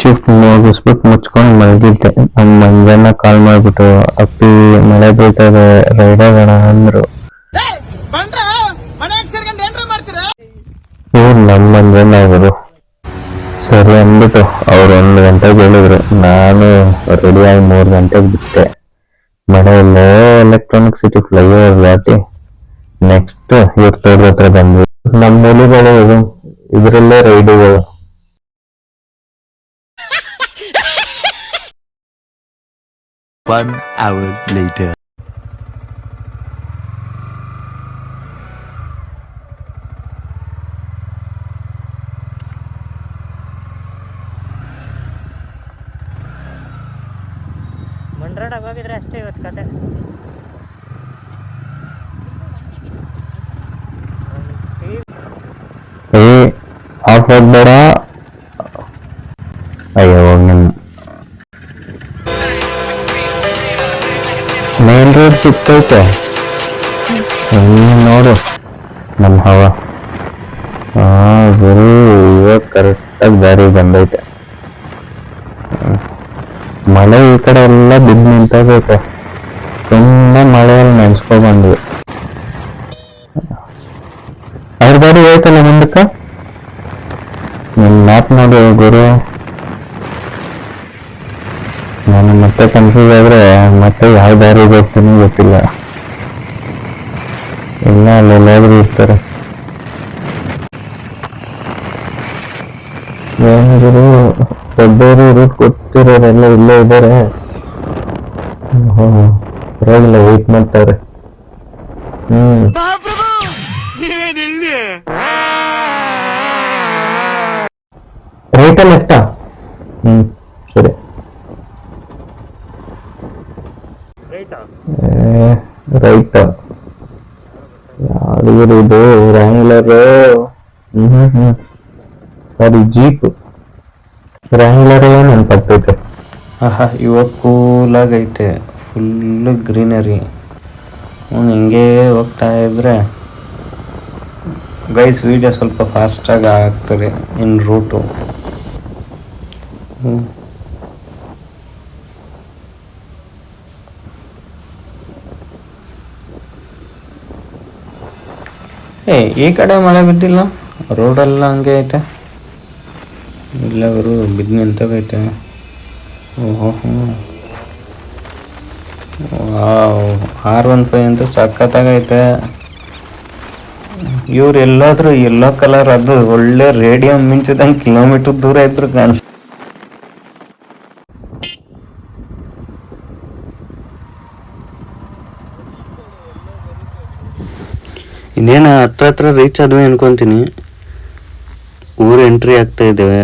Shift ಮುಗಿಸ್ಬಿಟ್ಟು ಮುಚ್ಕೊಂಡು ಮಲಗಿದ್ದೆ. ನಮ್ಮ ಮಂಜಣ್ಣ ಕಾಲ್ ಮಾಡ್ಬಿಟ್ಟು ಅಪ್ಪಿ ಮಳೆ ಬೀಳ್ತದೆ ರೈಡ್ ಆಗೋಣ ಅಂದ್ರು. ಇವ್ರು ನಮ್ಮ ಮಂಜಣ್ಣ ಅವರು. ಸರಿ ಅಂದ್ಬಿಟ್ಟು ಅವ್ರು ಒಂದು ಗಂಟೆಗೆ ಹೇಳಿದ್ರು. ನಾನು ರೆಡಿಯಾಗಿ ಮೂರು ಗಂಟೆಗೆ ಬಿಟ್ಟೆ. ಮಳೆಯಲ್ಲೇ ಎಲೆಕ್ಟ್ರಾನಿಕ್ ಸಿಟಿ ಫ್ಲೈಓವರ್ ದಾಟಿ ನೆಕ್ಸ್ಟ್ ಇವ್ರ ತೋಟದ ಹತ್ರ ಬಂದ್ವಿ. ನಮ್ಮ ಹುಲಿಗಳು ಇದರಲ್ಲೇ ರೈಡುಗಳು One hour later. ಮಂಡ್ರಾಡಾಗ ಹೋಗಿದ್ರೆ ಅಷ್ಟೇ ಇವತ್ತು ಕತೆ. ಏ ಆಫ್ ಹೋಗ್ಬೇಡ. ಅಯ್ಯೋ ನಿಮ್ ಇನ್ನು ನೋಡು ನಮ್ಮ ಹವ. ಗುರು, ಇವಾಗ ಕರೆಕ್ಟಾಗಿ ದಾರಿ ಬಂದೈತೆ. ಮಳೆ ಈ ಕಡೆ ಎಲ್ಲ ಬಿದ್ದು ನಿಂತೈತೆ. ತುಂಬಾ ಮಳೆಯಲ್ಲಿ ನೆನ್ಸ್ಕೊ ಬಂದ್ವಿ. ಅವ್ರ ದಾರಿ ಹೋಯ್ತಲ್ಲ ಮುಂದಕ್ಕ? ನಿನ್ ಮ್ಯಾಪ್ ನೋಡಿ ಗುರು. ನಾನು ಮತ್ತೆ ಕನ್ಫ್ಯೂಸ್ ಆದ್ರೆ ಮತ್ತೆ ಯಾವ ದಾರಿ ಹೋಗ್ತೀನಿ ಗೊತ್ತಿಲ್ಲ. ಇಲ್ಲ ಅಲ್ಲೆಲ್ಲಾದ್ರೂ ಇರ್ತಾರೆ. ಒಬ್ಬರು ದೊಡ್ಡವರು ರೂಟ್ ಕೊಟ್ಟಿರೋರೆಲ್ಲ ಇಲ್ಲೇ ಇದ್ದಾರೆ. ಪರವಾಗಿಲ್ಲ ವೆಯ್ಟ್ ಮಾಡ್ತಾರೆ. ಹ್ಮ್. ರೈತ ಎಷ್ಟ ಹ್ಮ್, ಸರಿ. ರೈಟಾ ಯಾವ್ದು ಇದು Wrangler hmm hmm hmm. Sorry Jeep Wrangler ನೆನ್ಪಾಗ್ತೈತೆ ಆಹಾ, ಇವಾಗ ಕೂಲಾಗೈತೆ ಫುಲ್ ಗ್ರೀನರಿ ಅವ್ನು ಹಿಂಗೆ ಹೋಗ್ತಾ ಇದ್ರೆ ಗೈಸ್ ವೀಡಿಯೋ ಸ್ವಲ್ಪ ಫಾಸ್ಟಾಗಿ ಆಗ್ತದೆ ಇನ್ ರೂಟು ಏ, ಈ ಕಡೆ ಮಳೆ ಬಿದ್ದಿಲ್ಲ? ರೋಡೆಲ್ಲ ಹಂಗೆ ಐತೆ. ಇಲ್ಲ ಅವರು ಬಿದ್ದು ನಿಂತಾಗೈತೆ. ಓಹೋ ಆರ್ ಒನ್ ಫೈವ್ ಅಂತೂ ಸಖತ್ತಾಗೈತೆ. ಇವ್ರು ಎಲ್ಲಾದ್ರೂ ಎಲ್ಲೋ ಕಲರ್, ಅದು ಒಳ್ಳೆ ರೇಡಿಯಂ ಮಿಂಚಿದಂಗೆ ಕಿಲೋಮೀಟರ್ ದೂರ ಇದ್ರು ಕಾಣಿಸ್ ಇನ್ನೇನು ಹತ್ರ ಹತ್ರ ರೀಚ್ ಆದ್ವಿ ಅನ್ಕೊಂತೀನಿ. ಊರು ಎಂಟ್ರಿ ಆಗ್ತಾ ಇದ್ದೇವೆ.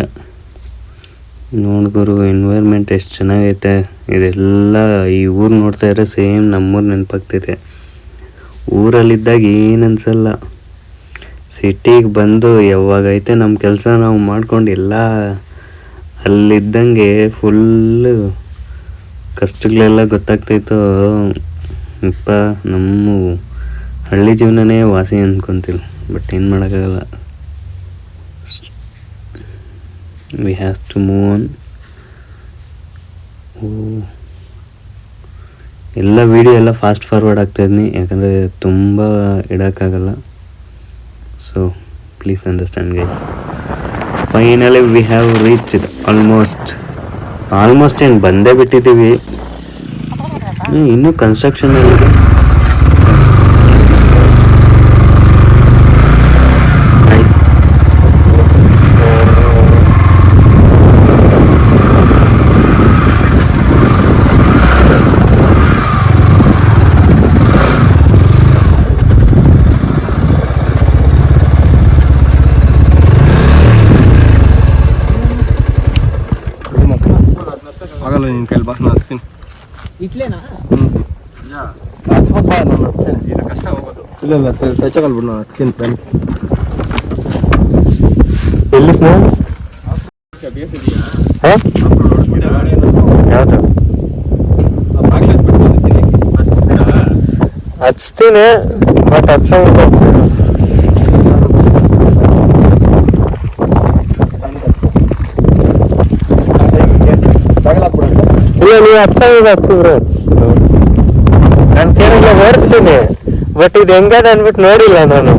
ನೋಡ್ಗುರು ಎನ್ವೈರ್ಮೆಂಟ್ ಎಷ್ಟು ಚೆನ್ನಾಗೈತೆ. ಇದೆಲ್ಲ ಈ ಊರು ನೋಡ್ತಾ ಇದ್ರೆ ಸೇಮ್ ನಮ್ಮೂರು ನೆನಪಾಗ್ತೈತೆ ಊರಲ್ಲಿದ್ದಾಗ ಏನು ಅನ್ಸಲ್ಲ. ಸಿಟಿಗೆ ಬಂದು ಯಾವಾಗೈತೆ ನಮ್ಮ ಕೆಲಸ ನಾವು ಮಾಡ್ಕೊಂಡು ಎಲ್ಲ ಅಲ್ಲಿದ್ದಂಗೆ ಫುಲ್ಲು ಕಷ್ಟಗಳೆಲ್ಲ ಗೊತ್ತಾಗ್ತಾಯಿತ್ತು ಅಪ್ಪ ನಮ್ಮ ಹಳ್ಳಿ ಜೀವನನೇ ವಾಸಿ ಅಂದ್ಕೊತೀವಿ ಬಟ್ ಏನು ಮಾಡೋಕ್ಕಾಗಲ್ಲ. We has to move on ಎಲ್ಲ ವಿಡಿಯೋ ಎಲ್ಲ ಫಾಸ್ಟ್ ಫಾರ್ವರ್ಡ್ ಆಗ್ತಾ ಇದ್ನಿ, ಯಾಕಂದರೆ ತುಂಬ ಇಡೋಕ್ಕಾಗಲ್ಲ. So please understand guys finally we have reach almost almost ಏನು ಬಂದೇ ಬಿಟ್ಟಿದ್ದೀವಿ. ಇನ್ನೂ ಕನ್ಸ್ಟ್ರಕ್ಷನ್ ಕನ್ಸ್ಟ್ರಕ್ಷನಲ್ಲಿದೆ ಆಯ್ತು ಆಗಲ್ಲ ನಿನ್ ಕೈಲಿ ಬಾ ನಾನು ಹಚ್ತೀನಿ ಇಟ್ಲೇನಾ ಹಚ್ಬೋದು ಬಾ ನಾನು ಹಚ್ತೀನಿ ಇದು ಕಷ್ಟ ಹೋಗೋದು ಇಲ್ಲ ಇಲ್ಲ ತಚ್ಚಗಲ್ ಬಿಡು ನಾನು ಹಚ್ತೀನಿ ಬನ್ನಿ ಎಲ್ಲಿ? ಯಾವ್ದು ಹಚ್ತೀನಿ ಬಟ್ ಹಚ್ಚಂಗ್ ಇಲ್ಲ ನೀವು ಹಚ್ಚಂಗ ಹಚ್ಚಿದ್ರು ನಾನು ಕೇಳಿಲ್ಲ, ಓಡಿಸ್ತೀನಿ. ಬಟ್ ಇದು ಹೆಂಗದ ಅನ್ಬಿಟ್ಟು ನೋಡಿಲ್ಲ ನಾನು.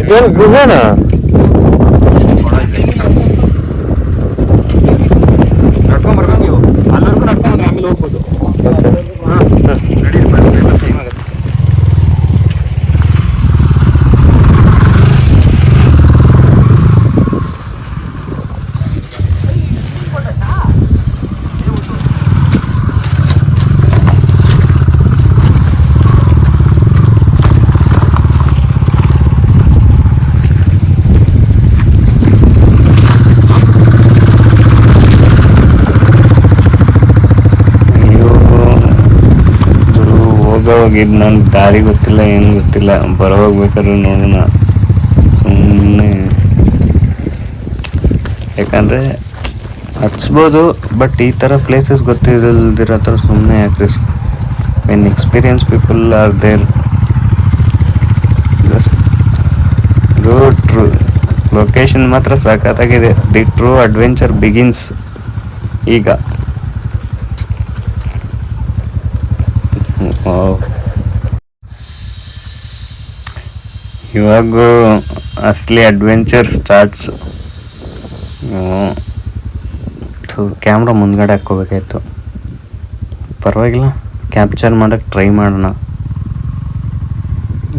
ಇದೇನು ಗುಹೆನಾ? ಹೋಗ್ಬೋದು ಟೈಮ್ ಹೋಗೋವಾಗ ಇದು ನನ್ಗೆ ದಾರಿ ಗೊತ್ತಿಲ್ಲ, ಏನು ಗೊತ್ತಿಲ್ಲ. ಬರ ಹೋಗ್ಬೇಕಾದ್ರೆ ನೋಡೋಣ. ಸುಮ್ಮನೆ ಯಾಕಂದರೆ ಹಚ್ಬೋದು, ಬಟ್ ಈ ಥರ ಪ್ಲೇಸಸ್ ಗೊತ್ತಿಲ್ಲದಿರೋ ಸುಮ್ಮನೆ ಯಾಕೆ risk when experience people are there true location ಮಾತ್ರ ಸಖತ್ತಾಗಿದೆ ದಿ ಟ್ರೂ ಅಡ್ವೆಂಚರ್ ಬಿಗಿನ್ಸ್ ಈಗ. ಇವಾಗ ಅಸಲಿ ಅಡ್ವೆಂಚರ್ ಸ್ಟಾರ್ಟ್ಸ್ ಕ್ಯಾಮ್ರಾ ಮುಂದ್ಗಡೆ ಹಾಕ್ಕೋಬೇಕಾಯ್ತು. ಪರವಾಗಿಲ್ಲ ಕ್ಯಾಪ್ಚರ್ ಮಾಡೋಕ್ಕೆ ಟ್ರೈ ಮಾಡೋಣ.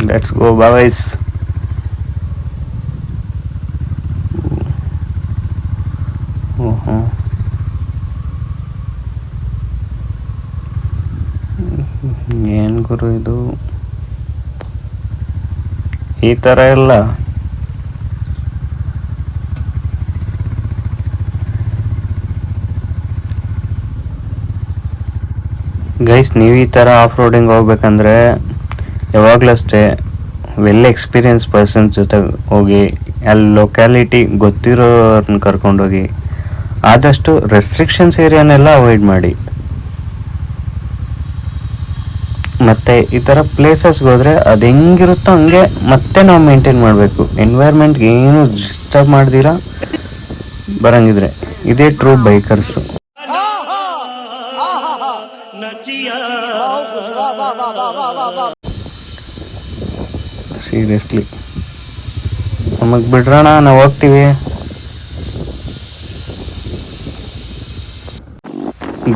ಲೆಟ್ಸ್ ಗೋ ಬಾಯ್ಸ್ ಓಹೋ ಏನು ಗುರು ಇದು ಈ ಥರ ಎಲ್ಲ. ಗೈಸ್ ನೀವು ಈ ಥರ ಆಫ್ ರೋಡಿಂಗ್ ಹೋಗ್ಬೇಕಂದ್ರೆ ಯಾವಾಗಲೂ ಅಷ್ಟೇ ವೆಲ್ ಎಕ್ಸ್ಪೀರಿಯನ್ಸ್ ಪರ್ಸನ್ಸ್ ಜೊತೆ ಹೋಗಿ, ಅಲ್ಲಿ ಲೊಕ್ಯಾಲಿಟಿ ಗೊತ್ತಿರೋರ್ನ ಕರ್ಕೊಂಡೋಗಿ, ಆದಷ್ಟು ರೆಸ್ಟ್ರಿಕ್ಷನ್ಸ್ ಏರಿಯಾನೆಲ್ಲ ಅವಾಯ್ಡ್ ಮಾಡಿ. ಮತ್ತೆ ಈ ಥರ ಪ್ಲೇಸಸ್ಗೆ ಹೋದ್ರೆ ಅದು ಹೆಂಗಿರುತ್ತೋ ಹಂಗೆ ಮತ್ತೆ ನಾವು ಮೇಂಟೈನ್ ಮಾಡಬೇಕು. ಎನ್ವೈರ್ಮೆಂಟ್ಗೆ ಏನು ಡಿಸ್ಟರ್ಬ್ ಮಾಡ್ದಿರಾ? ಬರಂಗಿದ್ರೆ. ಇದೇ ಟ್ರೂ ಬೈಕರ್ಸು ಸೀರಿಯಸ್ಲಿ ನಮಗೆ ಬಿಡ್ರೋಣ ನಾವು ಹೋಗ್ತೀವಿ.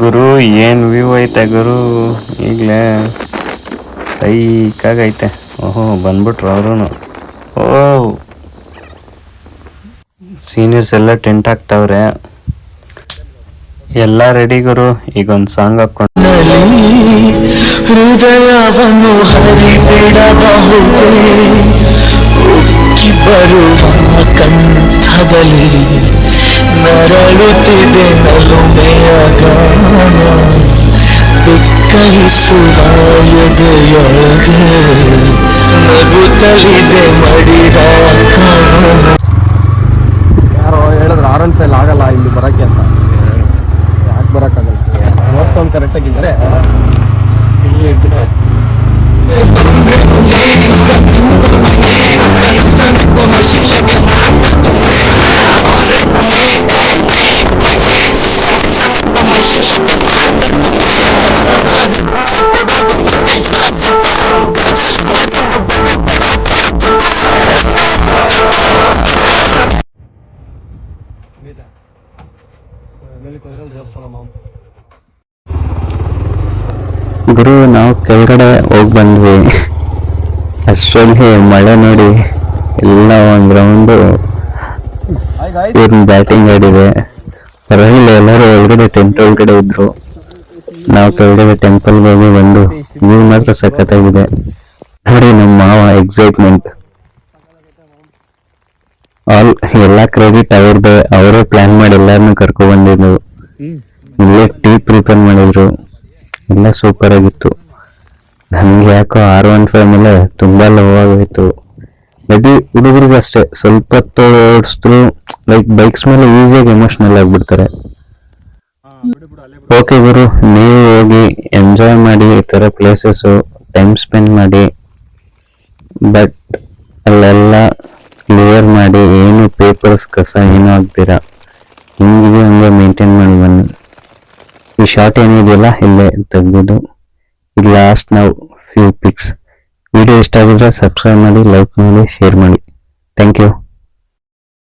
ಗುರು, ಏನು ವ್ಯೂ ಐತೆ ಗುರು? ಈಗಲೇ ಸೈಕಾಗೈತೆ. ಓಹೋ, ಬಂದ್ಬಿಟ್ರು ಅವರು ಓ ಸೀನಿಯರ್ಸ್ ಎಲ್ಲ ಟೆಂಟ್ ಹಾಕ್ತಾವ್ರೆ. ಎಲ್ಲ ರೆಡಿ ಗುರು ಈಗ ಒಂದು ಸಾಂಗ್ ಹಾಕೊಂಡು ಹೃದಯವನ್ನು ಬರುವ ಕಂಠದಲ್ಲಿ ನರಳುತ್ತಿದೆ ಬೆಕ್ಕಹಿಸುವ ಎದೆಯೊಳಗೆ ನಗುತ್ತಲಿದೆ ಮಡಿದ ಯಾರೋ ಹೇಳಿದ್ರು ಆರ್ ಫೈಲ್ ಆಗಲ್ಲ, ಇಲ್ಲಿ ಬರಕ್ಕೆ ಅಂತ. ಯಾಕೆ ಬರೋಕ್ಕಾಗಲ್ಲ? ಮತ್ತೊಂದು ಕರೆಕ್ಟಾಗಿ ಇದ್ದರೆ ಇಲ್ಲಿ ಗುರು ನಾವು ಕೆಳಗಡೆ ಹೋಗಿ ಬಂದ್ವಿ. ಅಷ್ಟೊಂದು ಮಳೆ ನೋಡಿ ಎಲ್ಲ ಒಂದು ರೌಂಡು ಇವ್ರನ್ನ ಬ್ಯಾಟಿಂಗ್ ಆಡಿದೆ ಪರವಾಗಿಲ್ಲ ಎಲ್ಲರೂ ಒಳಗಡೆ ಟೆಂಟ್ ಒಳಗಡೆ ಇದ್ರು. ನಾವು ಕೆಳಗಡೆ ಟೆಂಪಲ್ಗೆ ಹೋಗಿ ಬಂದು ನೀವು ಮಾತ್ರ ಸಖತ್ತಾಗಿದೆ. ನೋಡಿ ನಮ್ಮ ಮಾವ ಎಕ್ಸೈಟ್ಮೆಂಟ್ ಆಲ್ ಎಲ್ಲ ಕ್ರೆಡಿಟ್ ಅವ್ರದ್ದು ಅವರೇ ಪ್ಲಾನ್ ಮಾಡಿ ಎಲ್ಲಾರನ್ನೂ ಕರ್ಕೊ ಇಲ್ಲೇ ಟೀ ಪ್ರಿಪೇರ್ ಮಾಡಿದ್ರು. ಎಲ್ಲ ಸೂಪರ್ ಆಗಿತ್ತು. ನನಗೆ ಯಾಕೋ ಆರ್ ಒನ್ ಫೈವ್ ಮೇಲೆ ತುಂಬಾ ಲವ್ ಆಗೋಯ್ತು. ಮೇ ಬಿ ಹುಡುಗರಿಗೂ ಅಷ್ಟೇ. ಸ್ವಲ್ಪ ಓಡಿಸಿದ್ರು ಲೈಕ್ ಬೈಕ್ಸ್ ಮೇಲೆ ಈಸಿಯಾಗಿ ಎಮೋಷನಲ್ ಆಗಿಬಿಡ್ತಾರೆ. ಓಕೆ ಗುರು, ನೀವು ಹೋಗಿ ಎಂಜಾಯ್ ಮಾಡಿ ಈ ಥರ ಪ್ಲೇಸಸ್ಸು ಟೈಮ್ ಸ್ಪೆಂಡ್ ಮಾಡಿ. ಬಟ್ ಅಲ್ಲೆಲ್ಲ ಕ್ಲಿಯರ್ ಮಾಡಿ, ಏನು ಪೇಪರ್ಸ್ ಕಸ, ಏನು ಆಗ್ತೀರಾ ಹಿಂಗಿದೆ ಹಂಗೆ ಮೇಂಟೈನ್ ಮಾಡಿ ಬನ್ನಿ ಈ ಶಾರ್ಟ್ ಏನಿದೆಯಲ್ಲ ಇಲ್ಲೇ ತೆಗ್ದಿದ್ದು. ಇದು ಲಾಸ್ಟ್ ನಾವು ಫ್ಯೂ ಪಿಕ್ಸ್ ವಿಡಿಯೋ ಇಷ್ಟ ಆಗಿದ್ರೆ ಸಬ್ಸ್ಕ್ರೈಬ್ ಮಾಡಿ ಲೈಕ್ ಮಾಡಿ ಶೇರ್ ಮಾಡಿ. Thank you